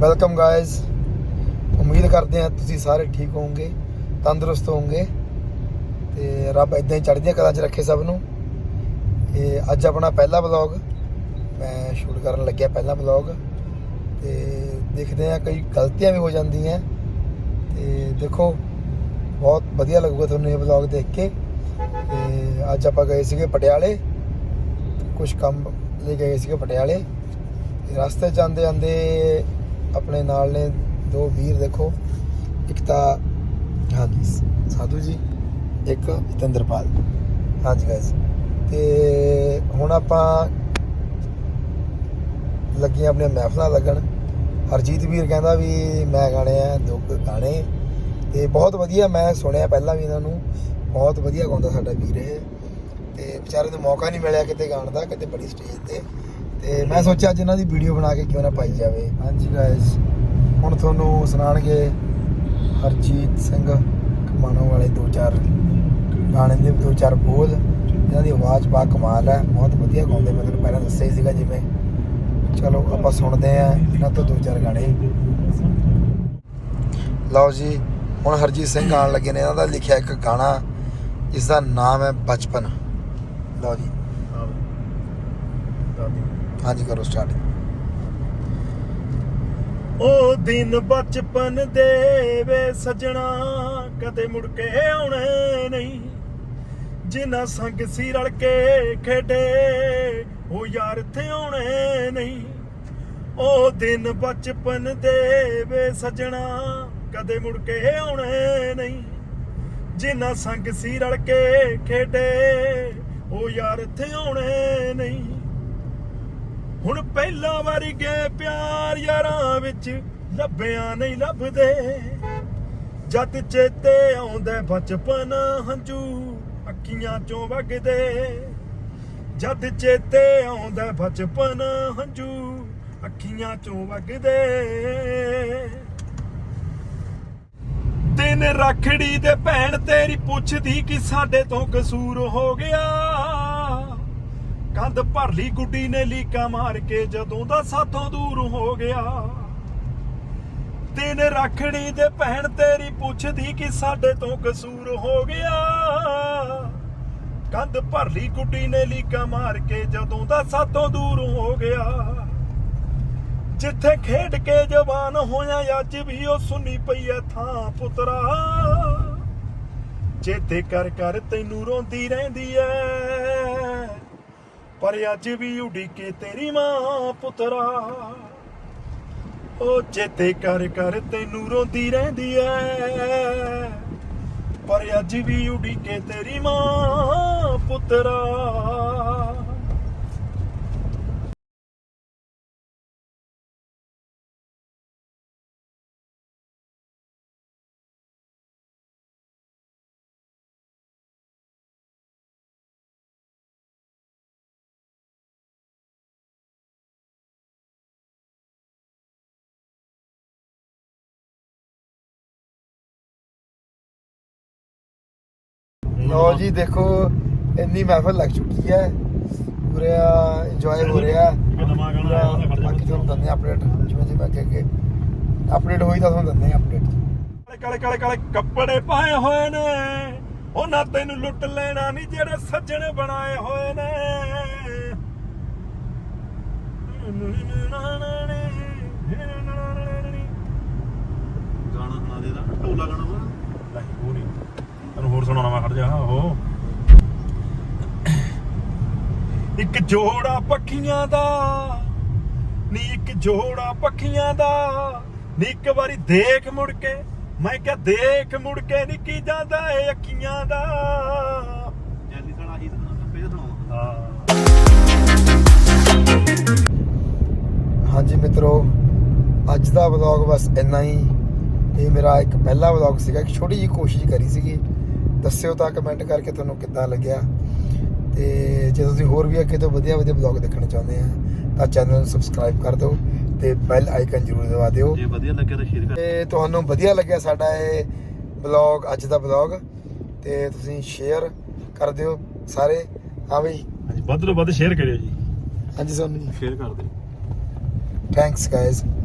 Welcome guys ਉਮੀਦ ਕਰਦੇ ਹਾਂ ਤੁਸੀਂ ਸਾਰੇ ਠੀਕ ਹੋਵੋਗੇ, ਤੰਦਰੁਸਤ ਹੋਵੋਗੇ ਤੇ ਰੱਬ ਇਦਾਂ ਹੀ ਚੜ੍ਹਦੀਆਂ ਕਲਾਂ 'ਚ ਰੱਖੇ ਸਭ ਨੂੰ। ਇਹ ਅੱਜ ਆਪਣਾ ਪਹਿਲਾ ਵਲੌਗ ਮੈਂ ਸ਼ੂਟ ਕਰਨ ਲੱਗਿਆ ਪਹਿਲਾ ਵਲੌਗ ਤੇ ਦੇਖਦੇ ਹਾਂ ਕਈ ਗਲਤੀਆਂ ਵੀ ਹੋ ਜਾਂਦੀਆਂ। ਤੇ ਦੇਖੋ, ਬਹੁਤ ਵਧੀਆ ਲੱਗੂਗਾ ਤੁਹਾਨੂੰ ਇਹ ਵਲੌਗ ਦੇਖ ਕੇ। ਤੇ ਅੱਜ ਆਪਾਂ ਗਏ ਸੀਗੇ ਪਟਿਆਲੇ ਕੁਝ ਕੰਮ ਲਈ ਗਏ ਸੀਗੇ ਪਟਿਆਲੇ। ਤੇ ਰਸਤੇ ਜਾਂਦੇ ਜਾਂਦੇ ਆਪਣੇ ਨਾਲ ਨੇ, ਦੋ ਵੀਰ ਦੇਖੋ। ਇੱਕ ਤਾਂ, ਹਾਂਜੀ, ਸਾਧੂ ਜੀ, ਇੱਕ ਜਤਿੰਦਰਪਾਲ। ਹਾਂਜੀ ਗਾਇਸ ਤੇ ਹੁਣ ਆਪਾਂ ਲੱਗੀਆਂ ਆਪਣੀਆਂ ਮਹਿਫਲਾਂ ਲੱਗਣ। ਹਰਜੀਤ ਵੀਰ ਕਹਿੰਦਾ ਵੀ ਮੈਂ ਗਾਣੇ ਆ ਦੋ ਗਾਣੇ। ਤੇ ਬਹੁਤ ਵਧੀਆ ਮੈਂ ਸੁਣਿਆ ਪਹਿਲਾਂ ਵੀ ਇਹਨਾਂ ਨੂੰ। ਬਹੁਤ ਵਧੀਆ ਗਾਉਂਦਾ ਸਾਡਾ ਵੀਰ ਇਹ। ਤੇ ਵਿਚਾਰੇ ਨੂੰ ਮੌਕਾ ਨਹੀਂ ਮਿਲਿਆ ਕਿਤੇ ਗਾਣ ਦਾ, ਕਿਤੇ ਬੜੀ ਸਟੇਜ ਤੇ। ਤੇ ਮੈਂ ਸੋਚਿਆ ਅੱਜ ਇਹਨਾਂ ਦੀ ਵੀਡੀਓ ਬਣਾ ਕੇ ਕਿਉਂ ਨਾ ਪਾਈ ਜਾਵੇ। ਹਾਂਜੀ। ਗਾਇਸ ਹੁਣ ਤੁਹਾਨੂੰ ਸੁਣਾਣਗੇ ਹਰਜੀਤ ਸਿੰਘ ਕਮਾਣੋ ਵਾਲੇ ਦੋ ਚਾਰ ਗਾਣੇ ਦੇ ਦੋ ਚਾਰ ਬੋਲ। ਇਹਨਾਂ ਦੀ ਆਵਾਜ਼ ਬਾ ਕਮਾਲ ਹੈ ਬਹੁਤ ਵਧੀਆ ਗਾਉਂਦੇ। ਮੈਂ ਤੁਹਾਨੂੰ ਪਹਿਲਾਂ ਦੱਸਿਆ ਹੀ ਸੀਗਾ ਜਿਵੇਂ। ਚਲੋ ਆਪਾਂ ਸੁਣਦੇ ਆ ਇਹਨਾਂ ਤੋਂ ਦੋ ਚਾਰ ਗਾਣੇ। ਲਓ ਜੀ ਹੁਣ ਹਰਜੀਤ ਸਿੰਘ ਗਾਣ ਲੱਗੇ ਨੇ। ਇਹਨਾਂ ਦਾ ਲਿਖਿਆ ਇੱਕ ਗਾਣਾ ਜਿਸ ਦਾ ਨਾਮ ਹੈ ਬਚਪਨ। ਲਓ ਜੀ। ਹਾਂਜੀ ਕਰੋ ਸਟਾਰਟ ਉਹ ਦਿਨ ਬਚਪਨ ਦੇ ਵੇ ਸਜਣਾ ਕਦੇ ਮੁੜ ਕੇ ਆਉਣੇ ਨਹੀਂ। ਜਿਨ੍ਹਾਂ ਸੰਗ ਸੀ ਰਲ ਕੇ ਖੇਡੇ ਉਹ ਯਾਰ ਇੱਥੇ ਆਉਣੇ ਨਹੀਂ। ਉਹ ਦਿਨ ਬਚਪਨ ਦੇ ਵੇ ਸਜਣਾ ਕਦੇ ਮੁੜ ਕੇ ਆਉਣੇ ਨਹੀਂ। ਜਿਨ੍ਹਾਂ ਸੰਗ ਸੀ ਰਲ ਕੇ ਖੇਡੇ ਉਹ ਯਾਰ ਇੱਥੇ ਆਉਣੇ ਨਹੀਂ। ਹੁਣ ਪਹਿਲਾਂ ਵਾਰੀ ਗਏ ਪਿਆਰ ਯਾਰਾਂ ਵਿੱਚ ਲੱਭਿਆ ਨਹੀਂ ਲੱਭਦੇ। ਜਦ ਚੇਤੇ ਆਉਂਦਾ ਬਚਪਨ ਹੰਝੂ ਅੱਖੀਆਂ ਚੋਂ ਵਗਦੇ। ਜਦ ਚੇਤੇ ਆਉਂਦਾ ਬਚਪਨ ਹੰਝੂ ਅੱਖੀਆਂ ਚੋਂ ਵਗਦੇ। ਦਿਨ ਰੱਖੜੀ ਦੇ ਭੈਣ ਤੇਰੀ ਪੁੱਛਦੀ ਕਿ ਸਾਡੇ ਤੋਂ ਕਸੂਰ ਹੋ ਗਿਆ। ਕੰਧ ਭਰ ਲਈ, ਗੁੱਡੀ ਨੇ ਲੀਕਾ ਮਾਰ ਕੇ ਜਦੋਂ ਦਾ ਸਾਥੋਂ ਦੂਰ ਹੋ ਗਿਆ। ਦਿਨ ਰੱਖੜੀ ਦੇ ਭੈਣ ਤੇਰੀ ਪੁੱਛਦੀ ਕਿ ਸਾਡੇ ਤੋਂ ਕਸੂਰ ਹੋ ਗਿਆ। ਕੰਧ ਭਰ ਲਈ, ਗੁੱਡੀ ਨੇ ਲੀਕਾ ਮਾਰ ਕੇ ਜਦੋਂ ਦਾ ਸਾਥੋਂ ਦੂਰ ਹੋ ਗਿਆ। ਜਿੱਥੇ ਖੇਡ ਕੇ ਜਵਾਨ ਹੋਇਆ, ਅੱਜ ਵੀ ਉਹ ਸੁਣੀ ਪਈ ਐ ਥਾਂ ਪੁੱਤਰਾ। ਚੇਤੇ ਕਰ ਕਰ ਤੈਨੂੰ ਰੋਂਦੀ ਰਹਿੰਦੀ ਐ। ਪਰ ਅੱਜ ਵੀ ਉਡੀਕੇ ਤੇਰੀ ਮਾਂ, ਪੁੱਤਰਾ। ਉਹ ਚੇਤੇ ਕਰ ਕਰ ਤੈਨੂੰ ਰੋਂਦੀ ਰਹਿੰਦੀ ਐ। ਪਰ ਅੱਜ ਵੀ ਉਡੀਕੇ ਤੇਰੀ ਮਾਂ, ਪੁੱਤਰਾ। ਲਓ ਜੀ ਦੇਖੋ ਇੰਨੀ ਮਹਿਫਲ ਲੱਗ ਚੁੱਕੀ ਹੈ। ਪੂਰਾ ਇੰਜੋਏ ਹੋ ਰਿਹਾ। ਬਾਕੀ ਤੁਹਾਨੂੰ ਦਿੰਦੇ ਅਪਡੇਟ ਜਿਵੇਂ ਜਿਵੇਂ ਅੱਗੇ ਅੱਗੇ ਅਪਡੇਟ ਹੋਈ ਤਾਂ ਤੁਹਾਨੂੰ ਦਿੰਦੇ ਅਪਡੇਟ ਕਾਲੇ ਕਾਲੇ ਕਾਲੇ ਕੱਪੜੇ ਪਾਏ ਹੋਏ ਨੇ। ਉਹਨਾਂ ਤੈਨੂੰ ਲੁੱਟ ਲੈਣਾ ਨਹੀਂ ਜਿਹੜੇ ਸੱਜਣ ਬਣਾਏ ਹੋਏ ਨੇ। ਗਾਣਾ ਸੁਣਾ ਦੇ ਦਾ ਢੋਲਾ ਗਾਣਾ ਨਹੀਂ। ਹੋਰ ਸੁਣਾਉਣਾ ਖੜ ਜਾ ਉਹ। ਇੱਕ ਜੋੜਾ ਪੱਖੀਆਂ ਦਾ ਨੀ ਇੱਕ ਜੋੜਾ ਪੱਖੀਆਂ ਦਾ। ਨੀ ਇੱਕ ਵਾਰੀ ਦੇਖ ਮੁੜ ਕੇ ਮੈਂ ਕਿਹਾ ਦੇਖ ਮੁੜ ਕੇ ਨੀ ਕੀ ਜਾਂਦਾ ਏ ਅੱਖੀਆਂ ਦਾ। ਜੈਲੀ ਸਾਲਾ ਹੀ ਸੁਣਾ ਫੇਰ ਸੁਣਾਵਾ ਹਾਂ। ਹਾਂਜੀ ਮਿੱਤਰੋ ਅੱਜ ਦਾ ਵਲੌਗ ਬਸ ਇੰਨਾ ਹੀ। ਇਹ ਮੇਰਾ ਇੱਕ ਪਹਿਲਾ ਵਲੌਗ ਸੀਗਾ ਇੱਕ ਛੋਟੀ ਜਿਹੀ ਕੋਸ਼ਿਸ਼ ਕਰੀ ਸੀਗੀ। ਦੱਸਿਓ ਤਾਂ ਕਮੈਂਟ ਕਰਕੇ ਤੁਹਾਨੂੰ ਕਿੱਦਾਂ ਲੱਗਿਆ। ਤੇ ਜੇ ਤੁਸੀਂ ਹੋਰ ਵੀ ਅੱਗੇ ਤੋਂ ਵਧੀਆ ਵਧੀਆ ਵਲੌਗ ਦੇਖਣਾ ਚਾਹੁੰਦੇ ਆ ਤਾਂ ਚੈਨਲ ਨੂੰ ਸਬਸਕ੍ਰਾਈਬ ਕਰ ਦਿਓ ਤੇ ਬੈਲ ਆਈਕਨ ਜ਼ਰੂਰ ਦਬਾ ਦਿਓ। ਜੇ ਵਧੀਆ ਲੱਗਿਆ ਤਾਂ ਸ਼ੇਅਰ ਕਰ ਤੇ ਤੁਹਾਨੂੰ ਵਧੀਆ ਲੱਗਿਆ ਸਾਡਾ ਇਹ ਵਲੌਗ ਅੱਜ ਦਾ ਵਲੌਗ ਤੇ ਤੁਸੀਂ ਸ਼ੇਅਰ ਕਰ ਦਿਓ ਸਾਰੇ। ਹਾਂ ਬਈ। ਹਾਂਜੀ ਵੱਧ ਤੋਂ ਵੱਧ ਸ਼ੇਅਰ ਕਰਿਓ ਜੀ। ਹਾਂਜੀ ਸੋਨੂੰ ਜੀ। ਸ਼ੇਅਰ ਕਰ ਦੇ ਥੈਂਕਸ ਗਾਇਜ਼